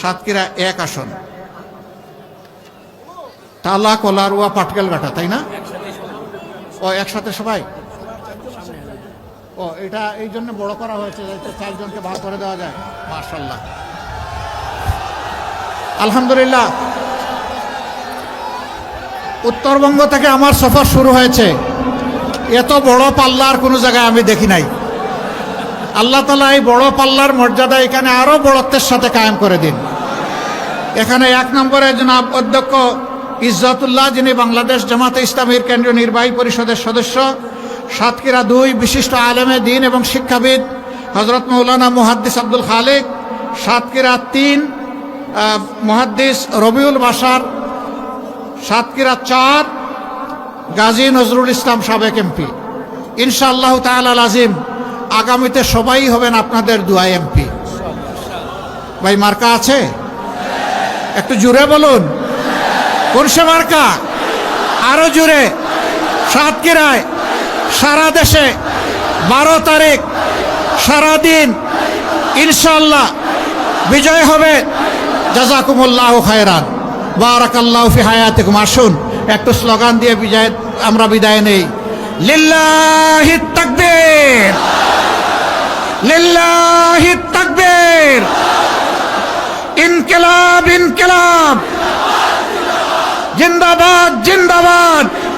সাতক্ষীরা এক আসন। টালা কলারুয়া পাটকেল ঘাটা, তাই না? ও, একসাথে সবাই? ও, এটা এই জন্য বড় করা হয়েছে চারজনকে ভাগ করে দেওয়া যায়। মার্শাল্লাহ আলহামদুলিল্লাহ। উত্তরবঙ্গ থেকে আমার সফর শুরু হয়েছে। এত বড় পাল্লার কোনো জায়গায় আমি দেখি নাই। আল্লাহ তালা এই বড় পাল্লার মর্যাদা এখানে আরও বড়ত্বের সাথে কায়েম করে দিন। এখানে এক নম্বরে জনাব অধ্যক্ষ ইজ্জতুল্লাহ, যিনি বাংলাদেশ জামাতে ইসলামীর কেন্দ্রীয় নির্বাহী পরিষদের সদস্য, সাতক্ষীরা দুই বিশিষ্ট আলেমে দিন এবং শিক্ষাবিদ হজরত মৌলানা মুহাদ্দিস আব্দুল খালেক, সাতক্ষীরা তিন মুহাদ্দিস রবিউল বাসার সাতক্ষীরা চার, গাজী নজরুল ইসলাম সাবেক এমপি। ইনশাআল্লাহ তাআলা আজিম আগামীতে সবাই হবেন আপনাদের দুয়া এমপি। ভাই, মার্কা আছে? একটু জুড়ে বলুন। কোন সে মার্কা? আরও জুড়ে সাতক্ষীরায় সারা দেশে বারো তারিখ সারাদিন ইনশাল্লাহ বিজয় হবে। জাজাকুমুল্লাহ খায়রান। বারাকাল্লাহ ফি হায়াতিকুম। আসুন, একটু স্লোগান দিয়ে বিজয় আমরা বিদায় নেই। লিল্লাহি তাকবীর। লিল্লাহি তাকবীর। ইনকিলাব ইনকিলাব। জিন্দাবাদ জিন্দাবাদ।